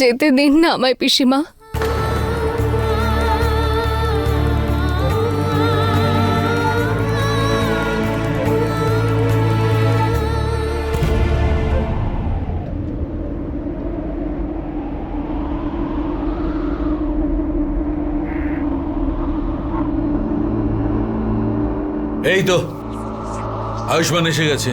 যেতে দিন না আমায় পিসিমা। এই তো আয়ুষ্মান এসে গেছে।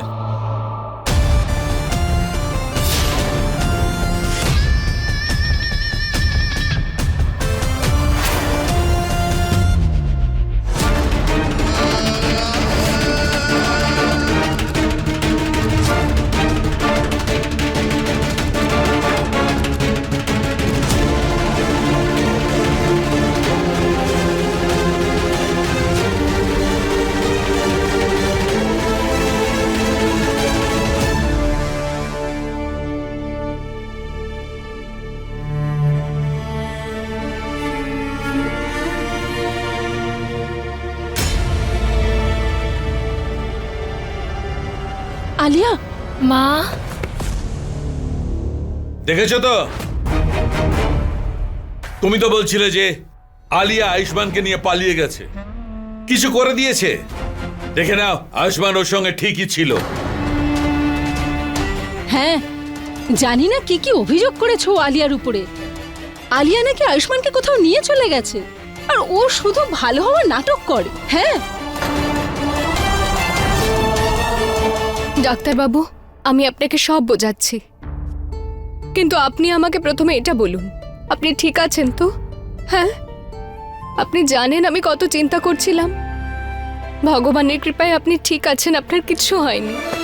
দেখেছ তো? তুমি তো বলছিলে যে আলিয়া আয়ুষ্মানকে নিয়ে পালিয়ে গেছে। কিছু করে দিয়েছে? দেখে নাও আয়ুষ্মান ওর সঙ্গে ঠিকই ছিল। হ্যাঁ জানি না কি কি অভিযোগ করেছ আলিয়ার উপরে। আলিয়া নাকি আয়ুষ্মানকে কোথাও নিয়ে চলে গেছে আর ও শুধু ভালো হওয়ার নাটক করে হ্যাঁ? ডাক্তারবাবু আমি আপনাকে সব বোঝাচ্ছি। কিন্তু আপনি আমাকে প্রথমে এটা বলুন। আপনি ঠিক আছেন তো? হ্যাঁ? আপনি জানেন আমি কত চিন্তা করছিলাম। ভগবানের কৃপায় আপনি ঠিক আছেন, আপনার কিছু হয়নি।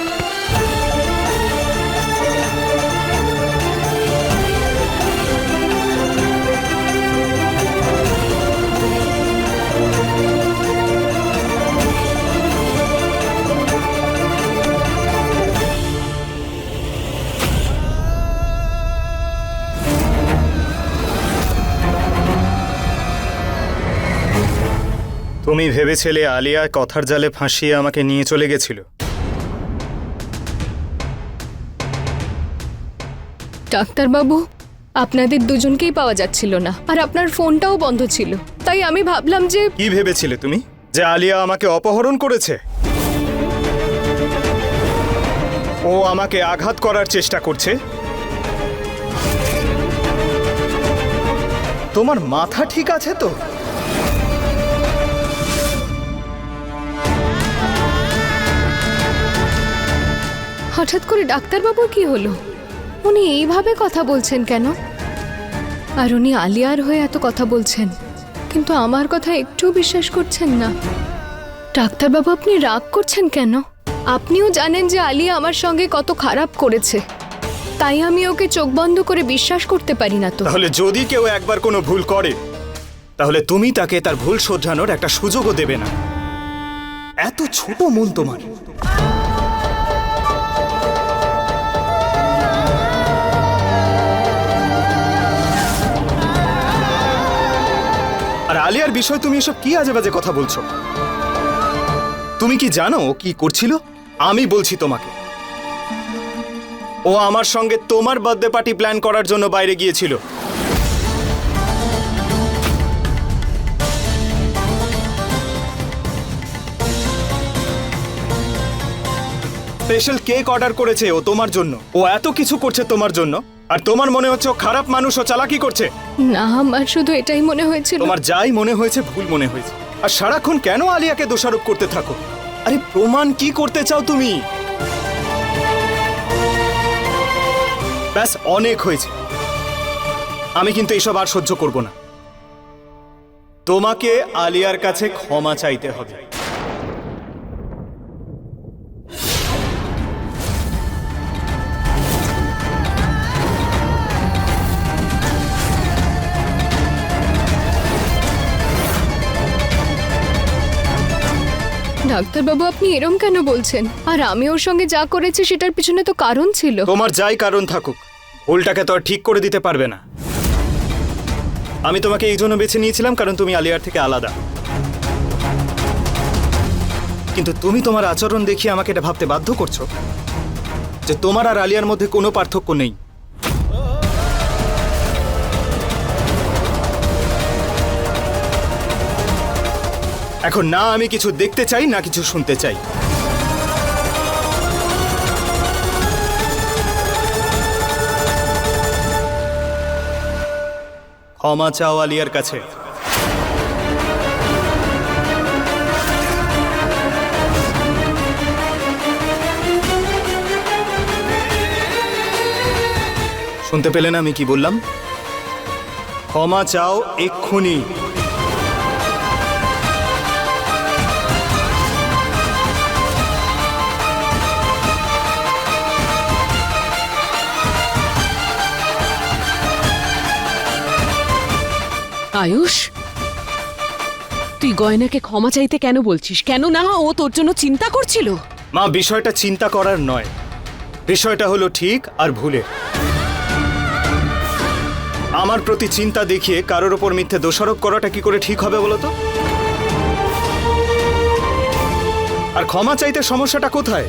তুমি ভেবেছিলে আলিয়া কথার জালে ফাঁসিয়ে আমাকে নিয়ে চলে গেছিল। ডাক্তারবাবু আপনাদের দুজনকেই পাওয়া যাচ্ছিল না আর আপনার ফোনটাও বন্ধ ছিল। তাই আমি ভাবলাম যে কি ভেবেছিলে তুমি? যে আলিয়া আমাকে অপহরণ করেছে? ও আমাকে আঘাত করার চেষ্টা করছে? তোমার মাথা ঠিক আছে তো? হঠাৎ করে ডাক্তারবাবুর কি হলো? উনি এইভাবে কথা বলছেন কেন? আর উনি আলিয়ার হয়ে এত কথা বলছেন, কিন্তু আমার কথা একটু বিশ্বাস করছেন না। ডাক্তারবাবু, আপনি রাগ করছেন কেন? আপনিও জানেন যে আলিয়া আমার সঙ্গে কত খারাপ করেছে। তাই আমি ওকে চোখ বন্ধ করে বিশ্বাস করতে পারি না তো। তাহলে যদি কেউ একবার কোনো ভুল করে, তাহলে তুমি তাকে তার ভুল শোধরানোর একটা সুযোগও দেবে না। এত ছোট মন তোমার। আর আলিয়ার বিষয় তুমি এসব কি আজে বাজে কথা বলছো? তুমি কি জানো কি করছিল? আমি বলছি তোমাকে। ও আমার সঙ্গে তোমার বার্থডে পার্টি প্ল্যান করার জন্য বাইরে গিয়েছিল। স্পেশাল কেক অর্ডার করেছে ও তোমার জন্য। ও এত কিছু করছে তোমার জন্য আর তোমার মনে হচ্ছে ও খারাপ মানুষ ও চালাকি করছে। না আমার শুধু এটাই মনে হয়েছিল। তোমার যাই মনে হয়েছে ভুল মনে হয়েছে। আর সারাক্ষণ কেন আলিয়াকে দোষারোপ করতে থাকো? আরে প্রমাণ কি করতে চাও তুমি? ব্যাস অনেক হয়েছে। আমি কিন্তু এসব আর সহ্য করব না। তোমাকে আলিয়ার কাছে ক্ষমা চাইতে হবে। ডাক্তারবাবু, আপনি এরম কেন বলছেন? আর আমি ওর সঙ্গে যা করেছি সেটার পিছনে তো কারণ ছিল। তোমার যাই কারণ থাকুক, ভুলটাকে তো আর ঠিক করে দিতে পারবে না। আমি তোমাকে এই জন্য বেছে নিয়েছিলাম কারণ তুমি আলিয়ার থেকে আলাদা। কিন্তু তুমি তোমার আচরণ দেখিয়ে আমাকে এটা ভাবতে বাধ্য করছ যে তোমার আর আলিয়ার মধ্যে কোনো পার্থক্য নেই। এখন না আমি কিছু দেখতে চাই, না কিছু শুনতে চাই। ক্ষমা চাও আলিয়ার কাছে। শুনতে পেলেন আমি কি বললাম? ক্ষমা চাও এক্ষুনি। আয়ুষ? তুই গয়নাকে ক্ষমা চাইতে কেন বলছিস? কেন না ও তোর জন্য চিন্তা করছিল? মা, বিষয়টা চিন্তা করার নয়। বিষয়টা হলো ঠিক আর ভুলে আমার প্রতি চিন্তা দেখিয়ে কারোর ওপর মিথ্যে দোষারোপ করাটা কি করে ঠিক হবে বলো তো? আর ক্ষমা চাইতে সমস্যাটা কোথায়?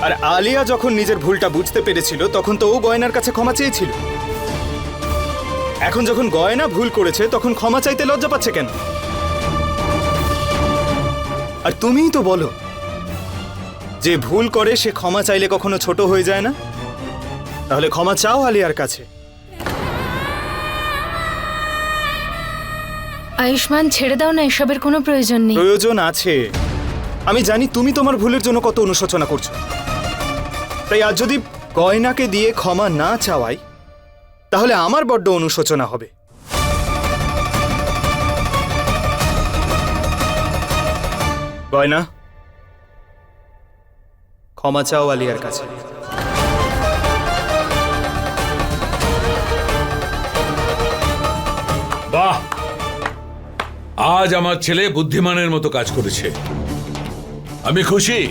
আর আলিয়া যখন নিজের ভুলটা বুঝতে পেরেছিল, তখন তো ও গয়নার কাছে ক্ষমা চেয়েছিল। এখন যখন গয়না ভুল করেছে তখন ক্ষমা চাইতে লজ্জা পাচ্ছে কেন? আর তুমিই তো বলো যে ভুল করে সে ক্ষমা চাইলে কখনো ছোট হয়ে যায় না? তাহলে ক্ষমা চাও আলিয়ার কাছে। আয়ুষ্মান ছেড়ে দাও না এসবের কোনো প্রয়োজন নেই। প্রয়োজন আছে। আমি জানি তুমি তোমার ভুলের জন্য কত অনুশোচনা করছ। তাই আজ যদি গয়নাকে দিয়ে ক্ষমা না চাওয়াই তাহলে আমার বড্ড অনুশোচনা হবে। গয়না। ক্ষমা চাও আলিয়ার কাছে। বাহ! আজ আমার ছেলে বুদ্ধিমানের মতো কাজ করেছে। আমি খুশি।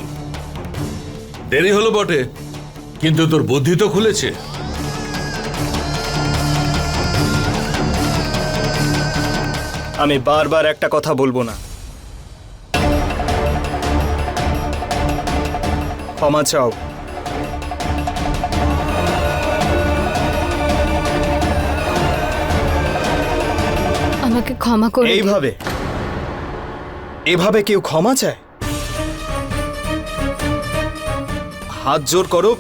দেরি হলো বটে, কিন্তু তোর বুদ্ধি তো খুলেছে। আমি বারবার একটা কথা বলব না। ক্ষমা চাও। আমাকে ক্ষমা করে এইভাবে। এভাবে কেউ ক্ষমা চায়? হাত জোর করো।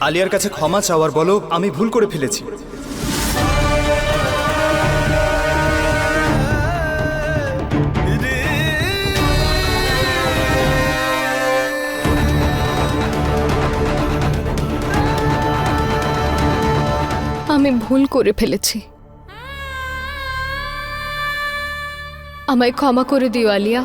আলিয়ার কাছে ক্ষমা চাওয়ার বলো আমি ভুল করে ফেলেছি। আমি ভুল করে ফেলেছি। আমায় ক্ষমা করে দিও, আলিয়া।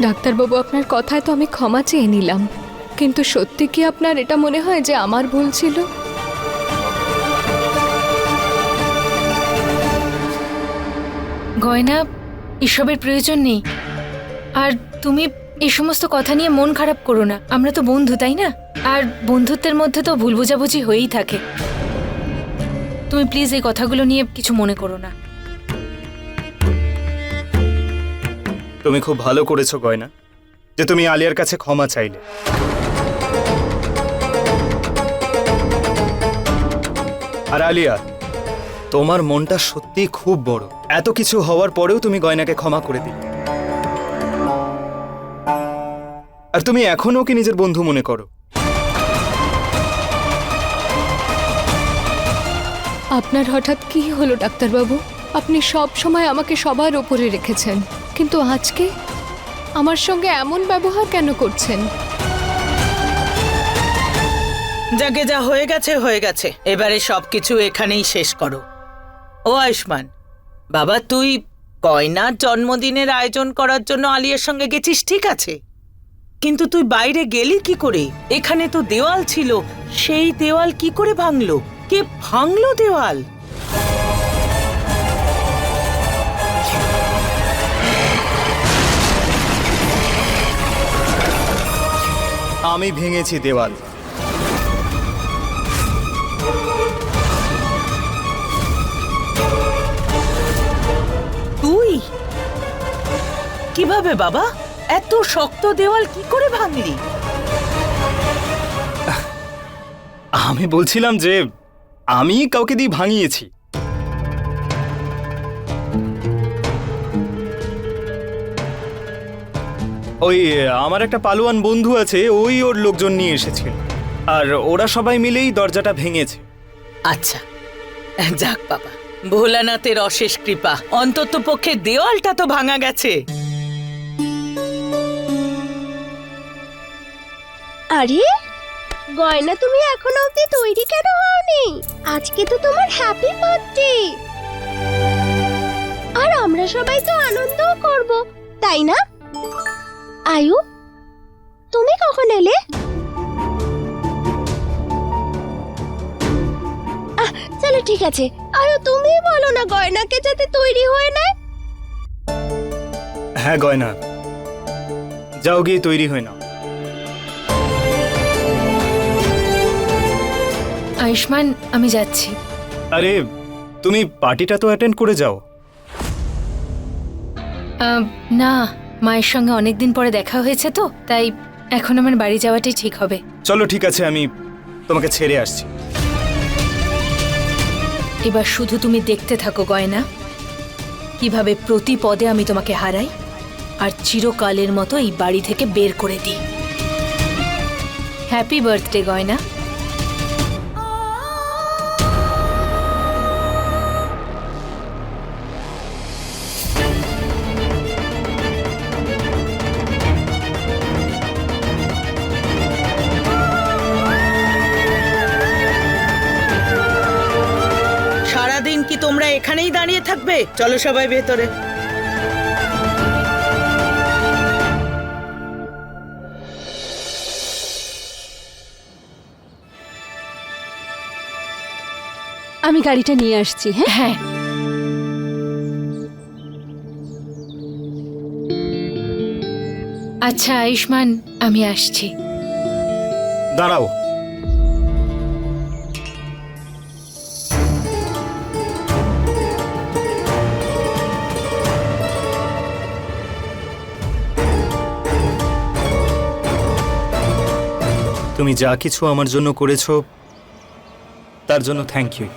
ডাক্তারবাবু, আপনার কথায় তো আমি ক্ষমা চেয়ে নিলাম। কিন্তু সত্যি কি আপনার এটা মনে হয় যে আমার ভুল ছিল? গয়না এসবের প্রয়োজন নেই। আর তুমি এই সমস্ত কথা নিয়ে মন খারাপ করো না। আমরা তো বন্ধু, তাই না? আর বন্ধুত্বের মধ্যে তো ভুল বোঝাবুঝি হয়েই থাকে। তুমি প্লিজ এই কথাগুলো নিয়ে কিছু মনে করো না। তুমি খুব ভালো করেছ, গয়না, যে তুমি আলিয়ার কাছে ক্ষমা চাইলে। আর আলিয়া তোমার মনটা সত্যি খুব বড়। এত কিছু হওয়ার পরেও তুমি গয়নাকে ক্ষমা করে দিলে। আর তুমি এখনও কি নিজের বন্ধু মনে করো? আপনার হঠাৎ কি হলো ডাক্তারবাবু? আপনি সব সময় আমাকে সবার ওপরে রেখেছেন। কিন্তু আজকে আমার সঙ্গে এমন ব্যবহার কেন করছেন? যাকে যা হয়ে গেছে হয়ে গেছে। এবারে সবকিছু এখানেই শেষ করো। ও আয়ুষ্মান, বাবা, তুই গয়নার জন্মদিনের আয়োজন করার জন্য আলিয়ার সঙ্গে গেছিস? ঠিক আছে। কিন্তু তুই বাইরে গেলি কি করে? এখানে তো দেওয়াল ছিল। সেই দেওয়াল কি করে ভাঙলো? কে ভাঙলো দেওয়াল? আমি ভেঙেছি দেওয়াল। কীভাবে বাবা? এত শক্ত দেওয়াল কি করে ভাঙলি? আমি বলছিলাম যে আমি কাউকে দিয়ে ভাঙিয়েছি। ওই আমার একটা পালোয়ান বন্ধু আছে ওই ওর লোকজন নিয়ে এসেছিল। আর ওরা সবাই মিলেই দরজাটা ভেঙেছে। আচ্ছা যাক বাবা ভোলানাথের অশেষ কৃপা। অন্তত পক্ষে দেওয়ালটা তো ভাঙা গেছে। আরে, গয়না তুমি এখনও অবধি তৈরি কেন হওনি? আজকে তো তোমার হ্যাপি বার্থডে আর আমরা সবাই তো আনন্দও করব, তাই না? আয়ু, তুমি কখন এলে? চলো ঠিক আছে। আয়ু তুমি বলো না গয়নাকে যাতে তৈরি হয়ে নেয়। হ্যাঁ গয়না। যাও গিয়ে তৈরি হয় না আয়ুষ্মান আমি যাচ্ছি। আরে তুমি পার্টিটা তো অ্যাটেন্ড করে যাও। না মায়ের সঙ্গে অনেকদিন পরে দেখা হয়েছে তো তাই এখন আমার বাড়ি যাওয়াটাই ঠিক হবে। চলো ঠিক আছে আমি তোমাকে ছেড়ে আসছি। এবার শুধু তুমি দেখতে থাকো গয়না। কীভাবে প্রতি পদে আমি তোমাকে হারাই আর চিরকালের মতো এই বাড়ি থেকে বের করে দিই। হ্যাপি বার্থডে গয়না। এখানেই দাঁড়িয়ে থাকবে। চলো সবাই ভেতরে। আমি গাড়িটা নিয়ে আসছি হ্যাঁ? হ্যাঁ। আচ্ছা আয়ুষ্মান আমি আসছি। দাঁড়াও। তুমি যা কিছু আমার জন্য করেছ তার জন্য থ্যাংক ইউ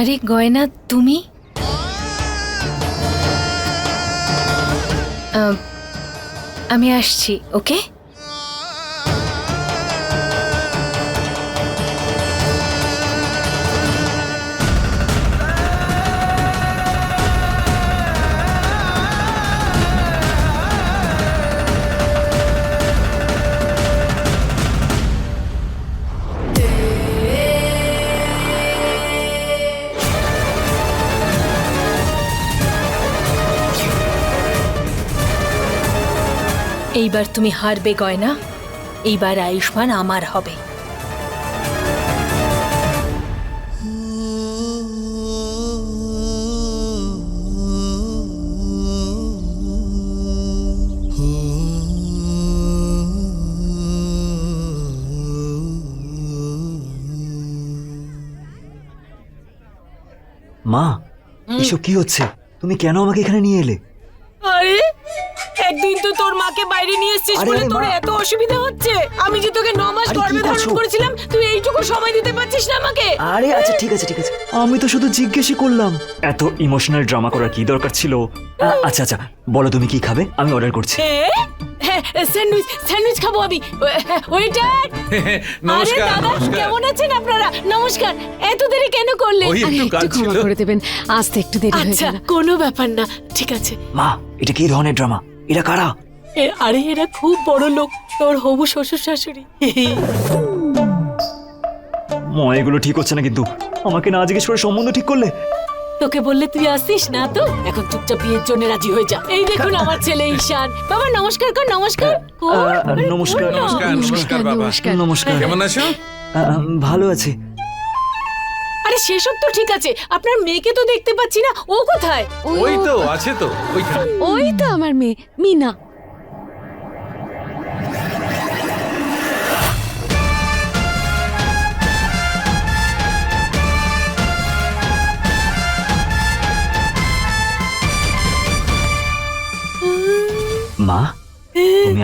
আরে গয়না তুমি? আমি আসছি ওকে? এইবার তুমি হারবে, গয়না। এইবার আয়ুষ্মান আমার হবে। মা, এসব কি হচ্ছে? তুমি কেন আমাকে এখানে নিয়ে এলে? তোর মাকে বাইরে নিয়ে এসেছিস আরে, বলে আরে, তোর মা। এত অসুবিধা হচ্ছে? আমি যে তোকে ন মাস আরে, কি গর্ভে ধারণ করছ? করেছিলাম তুই এইটুকু সময় দিতে পারছিস না আমাকে? আরে আচ্ছা ঠিক আছে ঠিক আছে। আমি তো শুধু জিজ্ঞেসই করলাম। এত ইমোশনাল ড্রামা করার কি দরকার ছিল? আ- আচ্ছা আচ্ছা বলো তুমি কি খাবে? আমি অর্ডার করছি। হ্যাঁ স্যান্ডউইচ স্যান্ডউইচ খাব আমি। ওয়েটার! নমস্কার দাদা নমস্কার। কেমন আছেন আপনারা? নমস্কার। এত দেরি কেন করলেন? ওই আরে একটু একটু কাজ ক্ষমা ছিল করে দেবেন। আসতে একটু দেরি হয়ে আচ্ছা গেল। কোনো ব্যাপার না। ঠিক আছে। মা এটা কি ধরনের ড্রামা এটা কারা? এ- আরে এরা খুব বড় লোক তোর হবু শ্বশুর শাশুড়ি। মা এগুলো ঠিক হচ্ছে না কিন্তু। আমাকে না জিজ্ঞেস করে সম্বন্ধ ঠিক করলে? তোকে বললে তুই আসিস না তো? এখন চুপচাপ বিয়ের জন্য রাজি হয়ে যা। এই দেখুন আমার ছেলে ঈশান। বাবা নমস্কার কর নমস্কার। কর। আহ, আরে, নমস্কার। কর না। নমস্কার নমস্কার বাবা। নমস্কার কেমন আছো? আহ, ভালো আছি। আরে সেসব তো ঠিক আছে। আপনার মেয়েকে তো দেখতে পাচ্ছি না। ও কোথায়? ওই তো আছে তো ওইখানে। ওই তো আমার মেয়ে মিনা।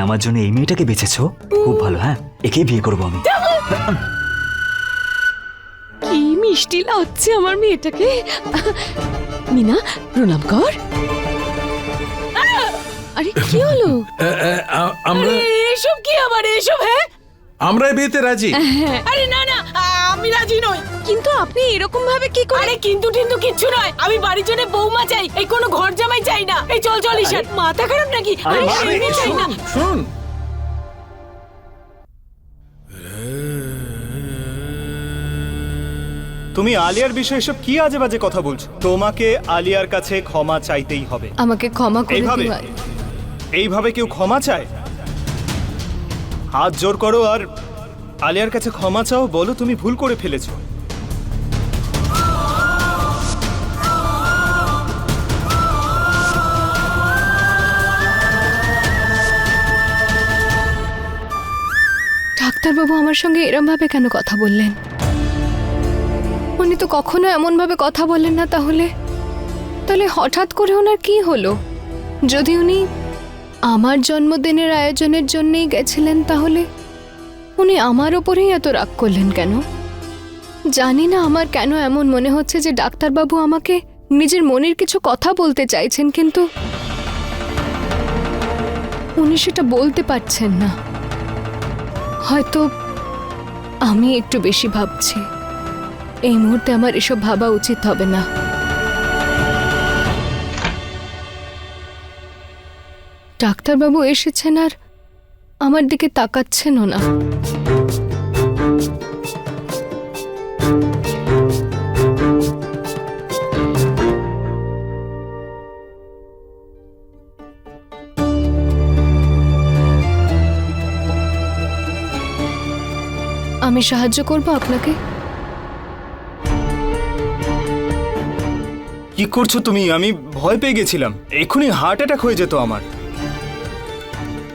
আমার জন্য এই মেয়েটাকে বেঁচেছো খুব ভালো হ্যাঁ? একেই বিয়ে করব আমি। কি মিষ্টি লাগছে আমার মেয়েটাকে। মিনা প্রণাম কর। আরে কি হলো? আমরা এসব কি আমার এসব হ্যাঁ? আমরাই বিয়েতে রাজি। আরে না না আমি রাজি নই। কিন্তু আপনি এরকম ভাবে কি করে কিন্তু কিন্তু কিচ্ছু নয়। আমি বাড়ির জন্য বৌমা চাই এই কোনো ঘর জামাই চাই না। এই চল চল ঈশান। মাথা খারাপ নাকি? আরে, এমনি চাই না। শুন। তুমি আলিয়ার বিষয়ে সব কি আজে বাজে কথা বলছো? তোমাকে আলিয়ার কাছে ক্ষমা চাইতেই হবে। আমাকে ক্ষমা করে এইভাবে? দিও এইভাবে কেউ ক্ষমা চায়? হাত জোর করো আর আলিয়ার কাছে ক্ষমা চাও, বলো তুমি ভুল করে ফেলেছো। ডাক্তারবাবু আমার সঙ্গে এরম ভাবে কেন কথা বললেন? উনি তো কখনো এমন ভাবে কথা বলেন না তাহলে? তাহলে হঠাৎ করে ওনার কি হলো? যদি উনি আমার জন্মদিনের আয়োজনের জন্যই গেছিলেন তাহলে? উনি আমার ওপরেই এত রাগ করলেন কেন? জানি না আমার কেন এমন মনে হচ্ছে যে ডাক্তারবাবু আমাকে নিজের মনের কিছু কথা বলতে চাইছেন, কিন্তু উনি সেটা বলতে পারছেন না। হয়তো আমি একটু বেশি ভাবছি। এই মুহূর্তে আমার এসব ভাবা উচিত হবে না। ডাক্তারবাবু এসেছেন আর আমার দিকে তাকাচ্ছেনও না। আমি সাহায্য করব আপনাকে? কি করছ তুমি? আমি ভয় পেয়ে গেছিলাম। এক্ষুনি হার্ট অ্যাটাক হয়ে যেত আমার।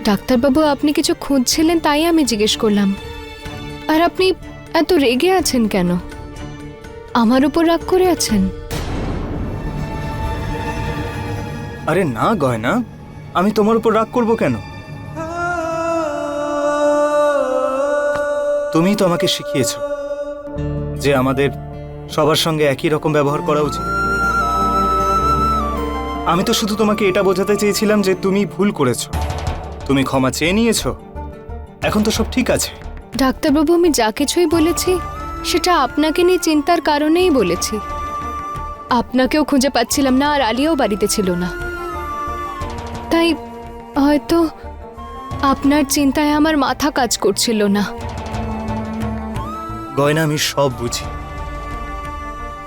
ডাক্তারবাবু, আপনি কিছু খুঁজছিলেন তাই আমি জিজ্ঞেস করলাম। আর আপনি এত রেগে আছেন কেন? আমার উপর রাগ করে আছেন? আরে না, গয়না। আমি তোমার উপর রাগ করব কেন? তুমিই তো আমাকে শিখিয়েছ যে আমাদের সবার সঙ্গে একই রকম ব্যবহার করা উচিত। আমি তো শুধু তোমাকে এটা বোঝাতে চেয়েছিলাম যে তুমি ভুল করেছ। তুমি ক্ষমা চেয়ে নিয়েছো? এখন তো সব ঠিক আছে। ডাক্তারবাবু আমি যা কিছুই বলেছি সেটা আপনাকে নিয়ে চিন্তার কারণেই বলেছি। আপনাকেও খুঁজে পাচ্ছিলাম না আর আলিয়াও বাড়িতে ছিল না। তাই হয়তো আপনার চিন্তায় আমার মাথা কাজ করছিল না। গয়না আমি সব বুঝি।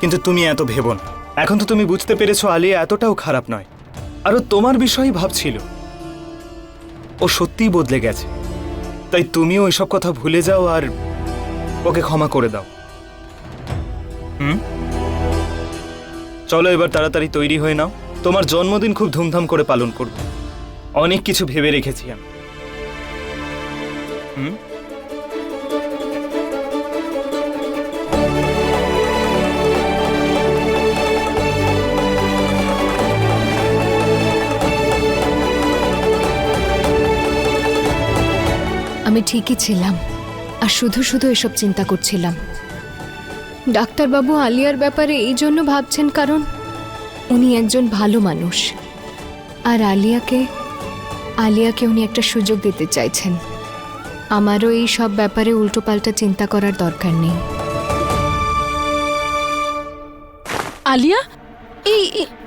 কিন্তু তুমি এত ভেবো না। এখন তো তুমি বুঝতে পেরেছ আলিয়া এতটাও খারাপ নয়। আরও তোমার বিষয়ই ভাবছিল। ও সত্যিই বদলে গেছে। তাই তুমিও এসব কথা ভুলে যাও আর ওকে ক্ষমা করে দাও। হুম? চলো এবার তাড়াতাড়ি তৈরি হয়ে নাও। তোমার জন্মদিন খুব ধুমধাম করে পালন করব। অনেক কিছু ভেবে রেখেছি আমি। হুম? আমি ঠিকই ছিলাম, আর শুধু শুধু এসব চিন্তা করছিলাম। ডাক্তারবাবু আলিয়ার ব্যাপারে এই জন্য ভাবছেন কারণ, উনি একজন ভালো মানুষ, আর আলিয়াকে আলিয়াকে উনি একটা সুযোগ দিতে চাইছেন। আমারও এই সব ব্যাপারে উল্টোপাল্টা চিন্তা করার দরকার নেই। আলিয়া, এই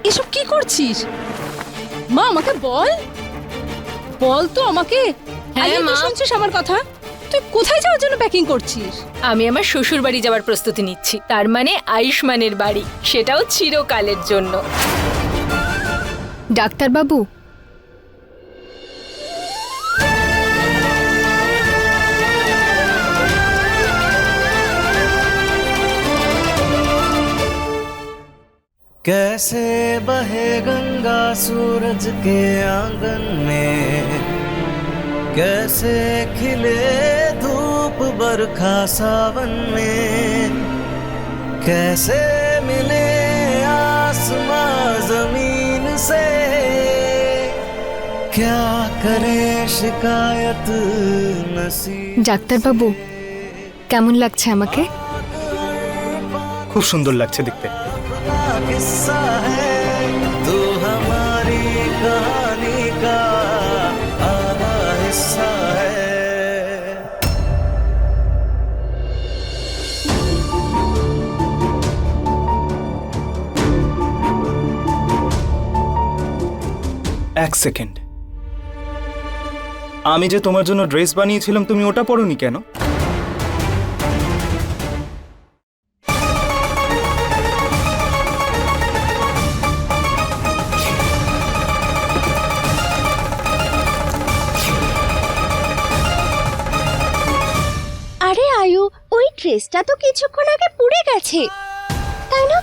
এসব কি করছিস? মা, আমাকে বল। বল তো আমাকে। হ্যাঁ, আলিয়া, তুই মা। শুনছিস আমার কথা তুই কোথায় যাওয়ার জন্য প্যাকিং করছিস আমি আমার শ্বশুর বাড়ি যাওয়ার প্রস্তুতি নিচ্ছি তার মানে আয়ুষ্মানের বাড়ি সেটাও চিরকালের জন্য ডাক্তারবাবু कैसे बहे गंगा सूरज के आंगन में कैसे खिले धूप बरखा सावन में कैसे मिले आसमां जमीन से क्या करे शिकायत नसीब ডাক্তারবাবু কেমন লাগছে আমাকে খুব সুন্দর লাগছে দেখতে अपना किस्सा है এক সেকেন্ড। আমি যে তোমার জন্য ড্রেস বানিয়েছিলাম, তুমি ওটা পরোনি কেন? আরে আয়ু, ওই ড্রেসটা তো কিছুক্ষণ আগে পুড়ে গেছে। তাই না?